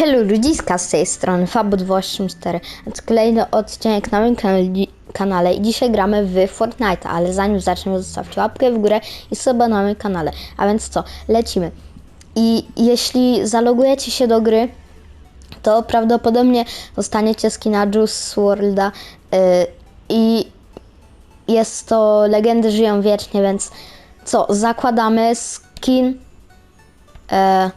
Hello ludziska z tej strony Fabut284 To jest kolejny odcinek na moim kanale- kanale i dzisiaj gramy w Fortnite, ale zanim zaczniemy zostawcie łapkę w górę i suba na moim kanale. A więc co, lecimy. I jeśli zalogujecie się do gry, to prawdopodobnie dostaniecie skina Juice Worlda yy, i jest to legendy żyją wiecznie, więc co, zakładamy skin e,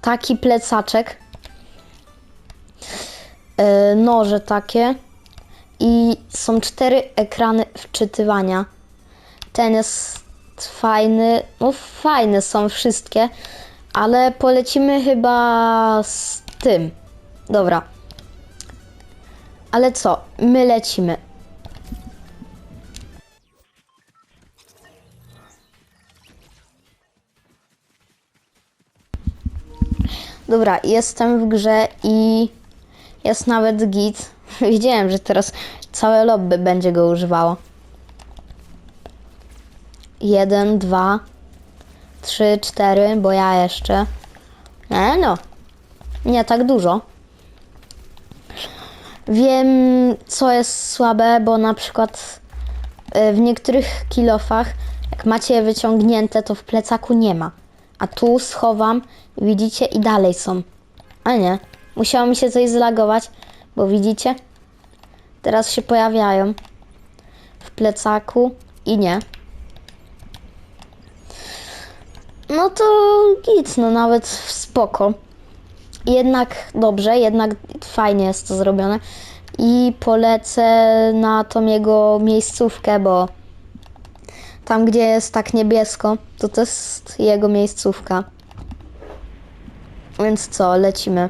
taki plecaczek. E, noże takie. I są cztery ekrany wczytywania. Ten jest fajny. No fajne są wszystkie ale polecimy chyba z tym. Dobra. Ale co, my lecimy. Dobra, jestem w grze i jest nawet git. Wiedziałem, że teraz całe lobby będzie go używało. Jeden, dwa, trzy, cztery, bo ja jeszcze. E, no, nie tak dużo. Wiem, co jest słabe, bo na przykład y, w niektórych kilofach, jak macie je wyciągnięte, to w plecaku nie ma. A tu schowam, widzicie, i dalej są. A nie, musiało mi się coś zlagować, bo widzicie? Teraz się pojawiają w plecaku i nie. No to git, no nawet spoko jednak dobrze, jednak fajnie jest to zrobione. I polecę na tą jego miejscówkę, bo tam, gdzie jest tak niebiesko, to to jest jego miejscówka. Więc co, lecimy.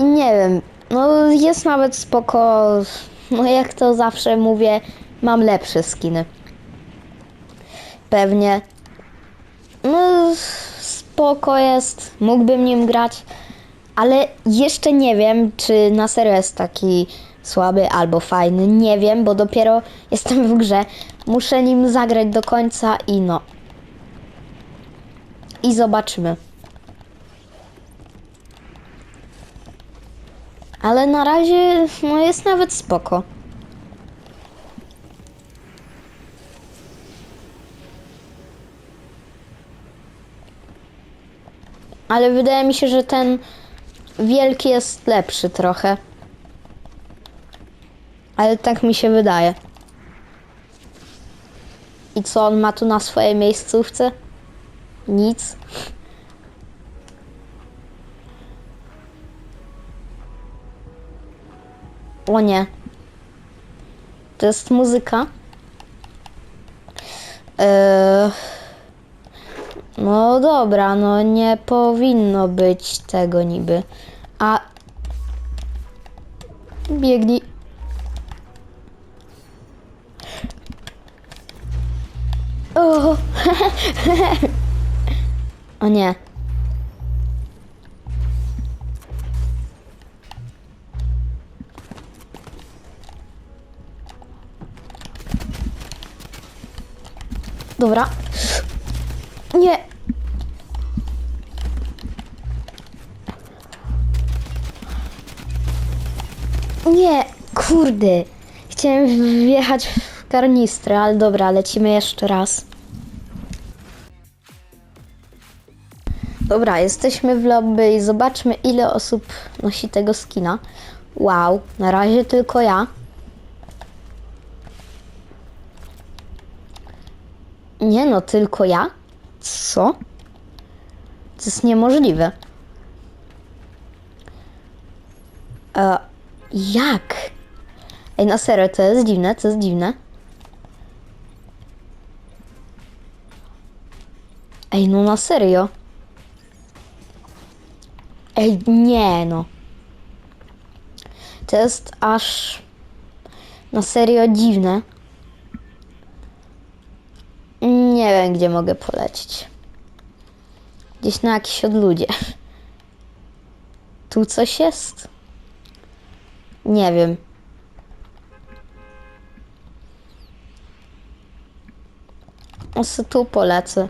Nie wiem, no jest nawet spoko. No jak to zawsze mówię, mam lepsze skiny. Pewnie. No spoko jest, mógłbym nim grać, ale jeszcze nie wiem, czy na serio jest taki słaby albo fajny. Nie wiem, bo dopiero jestem w grze. Muszę nim zagrać do końca i no. I zobaczymy. Ale na razie no jest nawet spoko. Ale wydaje mi się, że ten wielki jest lepszy trochę. Ale tak mi się wydaje. I co on ma tu na swojej miejscówce? Nic. O nie. To jest muzyka. Eee... No dobra, no nie powinno być tego niby. A. Biegnij. O, o nie. Dobra. Nie. Nie, kurde. Chciałem wjechać w karnistrę, ale dobra, lecimy jeszcze raz. Dobra, jesteśmy w lobby i zobaczmy ile osób nosi tego skina. Wow, na razie tylko ja. Nie no, tylko ja? Co? To jest niemożliwe. E, jak? Ej, na serio, to jest dziwne, to jest dziwne. Ej, no na serio. Ej, nie no. To jest aż na serio dziwne. Nie wiem, gdzie mogę polecieć. Gdzieś na jakiś odludzie. Tu coś jest? Nie wiem. O, se tu polecę.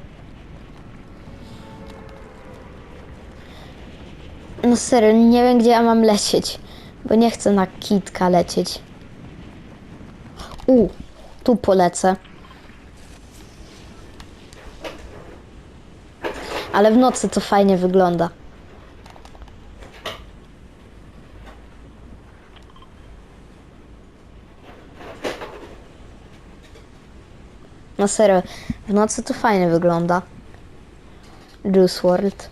No serio, nie wiem gdzie ja mam lecieć, bo nie chcę na kitka lecieć. U, tu polecę. Ale w nocy to fajnie wygląda. No serio, w nocy to fajnie wygląda. Juice World.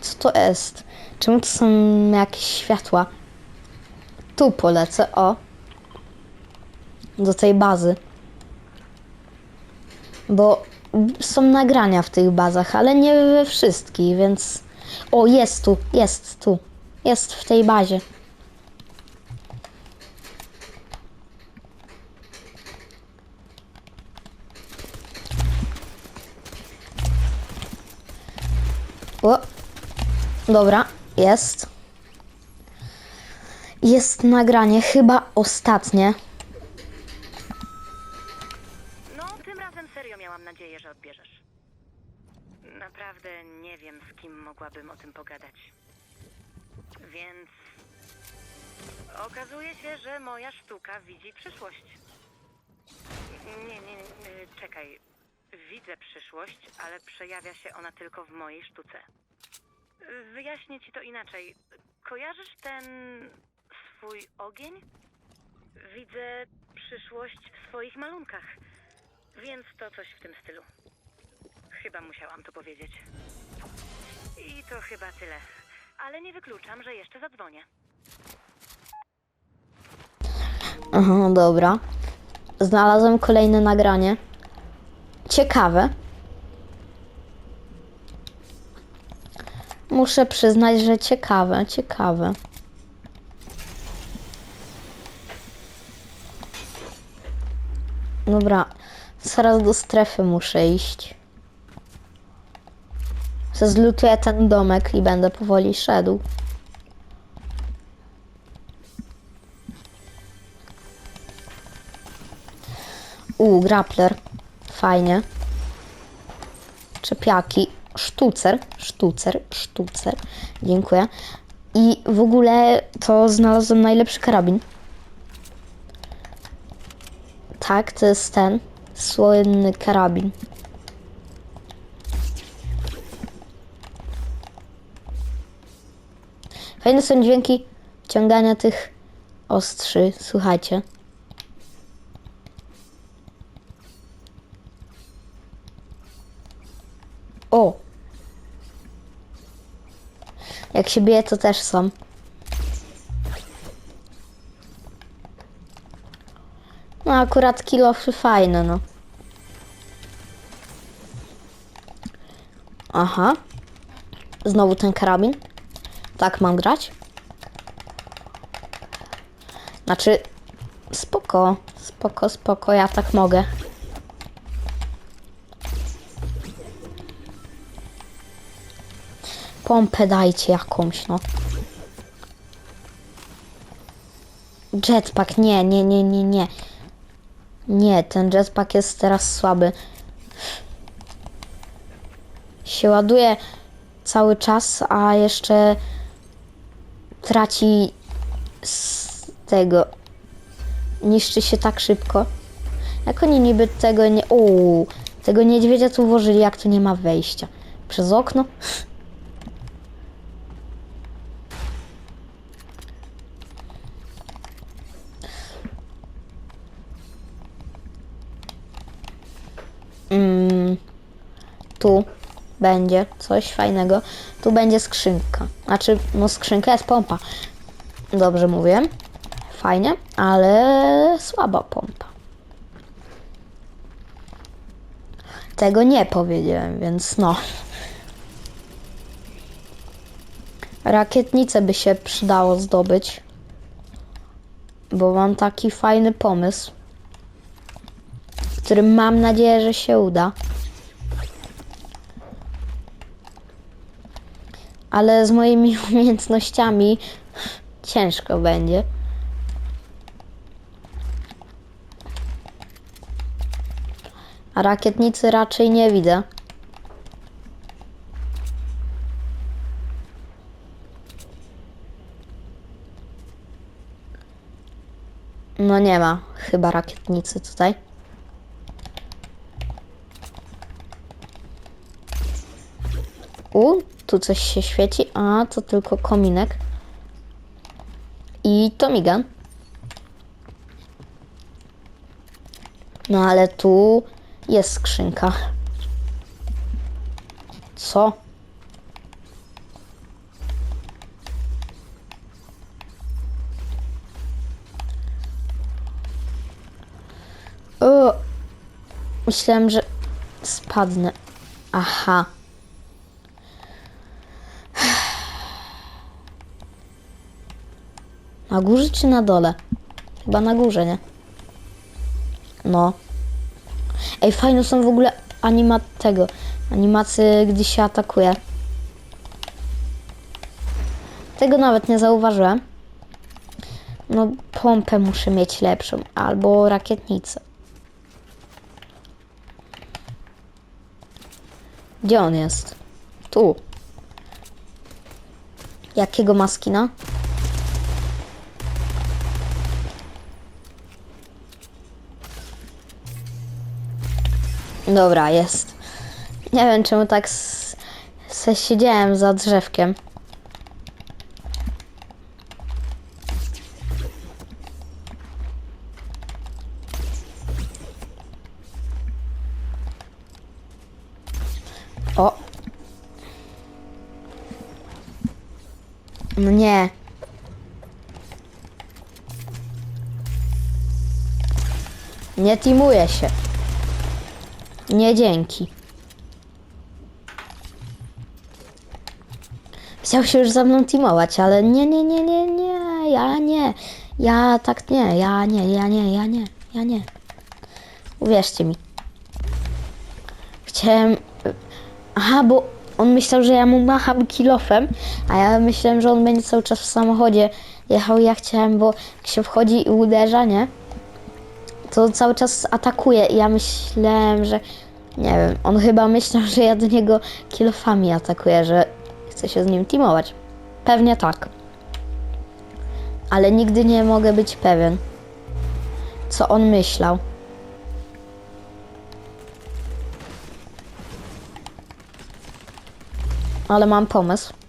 Co to jest? Czemu to są jakieś światła? Tu polecę, o. Do tej bazy. Bo są nagrania w tych bazach, ale nie we wszystkich, więc... O, jest tu, jest tu. Jest w tej bazie. O, dobra, jest. Jest nagranie, chyba ostatnie. Tylko w mojej sztuce. Wyjaśnię ci to inaczej. Kojarzysz ten swój ogień? Widzę przyszłość w swoich malunkach. Więc to coś w tym stylu. Chyba musiałam to powiedzieć. I to chyba tyle. Ale nie wykluczam, że jeszcze zadzwonię. Aha, dobra. Znalazłem kolejne nagranie. Ciekawe. Muszę przyznać, że ciekawe, ciekawe. Dobra, zaraz do strefy muszę iść. Zlutuję ten domek i będę powoli szedł. U, grappler. Fajnie. Czepiaki. Sztucer, sztucer, sztucer. Dziękuję. I w ogóle to znalazłem najlepszy karabin. Tak, to jest ten słynny karabin. Fajne są dźwięki ciągania tych ostrzy. Słuchajcie. O! Jak się bije, to też są. No akurat kilofy fajne, no. Aha. Znowu ten karabin. Tak mam grać? Znaczy, spoko, spoko, spoko, ja tak mogę. Pompę dajcie jakąś, no. Jetpack, nie, nie, nie, nie, nie. Nie, ten jetpack jest teraz słaby. Się ładuje cały czas, a jeszcze traci z tego. Niszczy się tak szybko. Jak oni niby tego nie... Uuu, tego niedźwiedzia tu włożyli, jak tu nie ma wejścia. Przez okno? Mm, tu będzie coś fajnego. Tu będzie skrzynka. Znaczy, no skrzynka jest pompa. Dobrze mówię. Fajnie, ale słaba pompa. Tego nie powiedziałem, więc no. Rakietnicę by się przydało zdobyć. Bo mam taki fajny pomysł który mam nadzieję, że się uda. Ale z moimi umiejętnościami ciężko będzie. A rakietnicy raczej nie widzę. No nie ma chyba rakietnicy tutaj. Tu coś się świeci. A, to tylko kominek. I Tomigan. No ale tu jest skrzynka. Co? O, myślałem, że spadnę. Aha. Na górze czy na dole? Chyba na górze, nie? No. Ej, fajne są w ogóle anima tego. Animacje, gdy się atakuje. Tego nawet nie zauważyłem. No, pompę muszę mieć lepszą. Albo rakietnicę. Gdzie on jest? Tu. Jakiego maskina? Dobra, jest. Nie wiem czemu tak se siedziałem za drzewkiem. O. No nie. Nie teamuje się. Nie dzięki. Chciał się już ze mną teamować, ale nie, nie, nie, nie, nie, ja nie. Ja tak nie, ja nie, ja nie, ja nie, ja nie. Uwierzcie mi. Chciałem... Aha, bo on myślał, że ja mu macham kilofem, a ja myślałem, że on będzie cały czas w samochodzie jechał. Ja chciałem, bo jak się wchodzi i uderza, nie? To cały czas atakuje i ja myślałem, że... Nie wiem, on chyba myślał, że ja do niego kilofami atakuję, że chcę się z nim teamować. Pewnie tak. Ale nigdy nie mogę być pewien, co on myślał. Ale mam pomysł.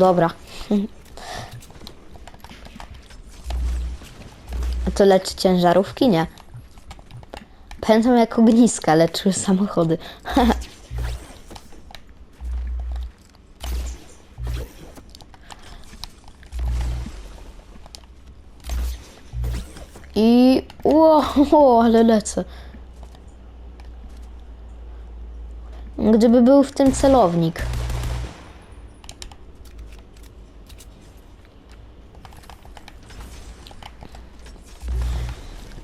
Dobra. To leczy ciężarówki? Nie. Pamiętam jak ogniska leczyły samochody. I... Wow, ale lecę. Gdyby był w tym celownik.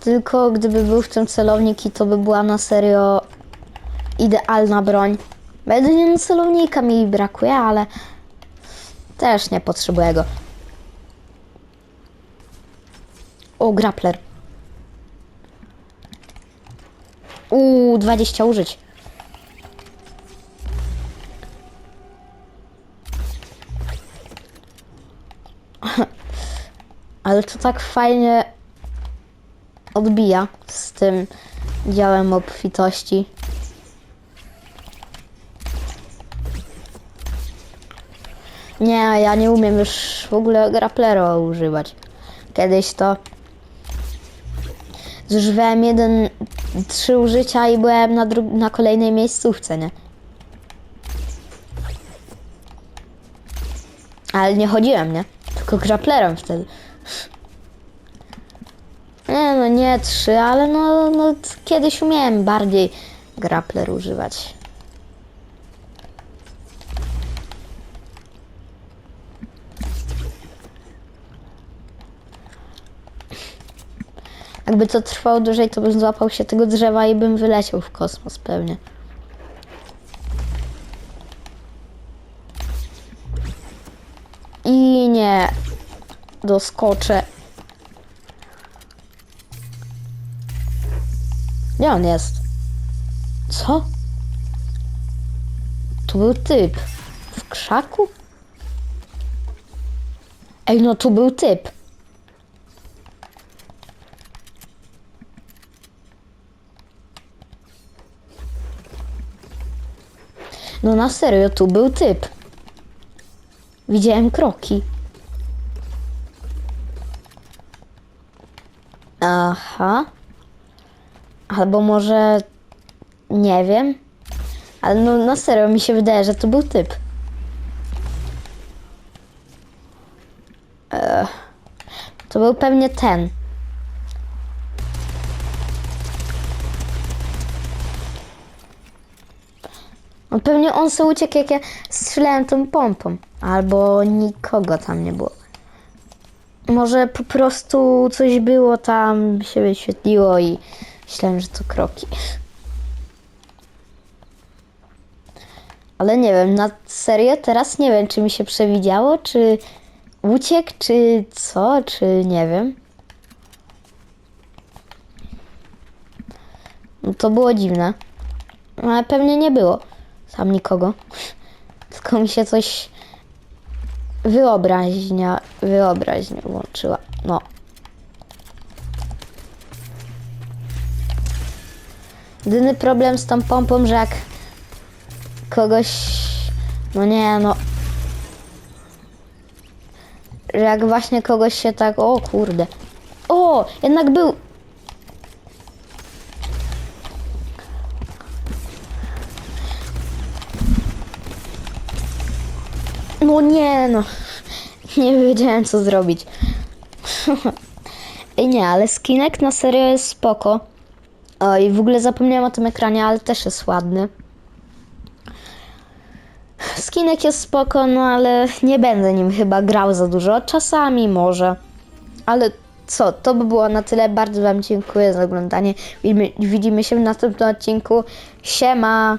Tylko gdyby był w tym celownik i to by była na serio idealna broń. Bo Jedynie celownika mi brakuje, ale też nie potrzebuję go. O, grappler. Uuu, 20 użyć. Ale to tak fajnie odbija z tym działem obfitości. Nie, ja nie umiem już w ogóle grapplera używać. Kiedyś to zużywałem jeden, trzy użycia i byłem na, na kolejnej miejscówce, nie? Ale nie chodziłem, nie? Tylko grapplerem wtedy. Nie trzy, ale no, no kiedyś umiałem bardziej grappler używać. Jakby to trwało dłużej, to bym złapał się tego drzewa i bym wyleciał w kosmos pewnie. I nie doskoczę. Gdzie on jest? Co? Tu był typ. W krzaku? Ej, no tu był typ. No na serio, tu był typ. Widziałem kroki. Aha. Albo może. Nie wiem. Ale no na serio mi się wydaje, że to był typ. Ech. To był pewnie ten. No pewnie on sobie uciekł, jak ja strzelałem tą pompą. Albo nikogo tam nie było. Może po prostu coś było tam, się wyświetliło i myślałem, że to kroki. Ale nie wiem, na serio teraz nie wiem, czy mi się przewidziało, czy uciekł, czy co, czy nie wiem. No to było dziwne. No, Ale pewnie nie było tam nikogo. Tylko mi się coś wyobraźnia, wyobraźnia włączyła. No. Jedyny problem z tą pompą, że jak kogoś, no nie, no, że jak właśnie kogoś się tak, o kurde, o, jednak był, no nie, no, nie wiedziałem co zrobić. Nie, ale skinek na serio jest spoko. O, i w ogóle zapomniałem o tym ekranie, ale też jest ładny. Skinek jest spoko, no ale nie będę nim chyba grał za dużo. Czasami może. Ale co, to by było na tyle. Bardzo Wam dziękuję za oglądanie. Widzimy- się w następnym odcinku. Siema!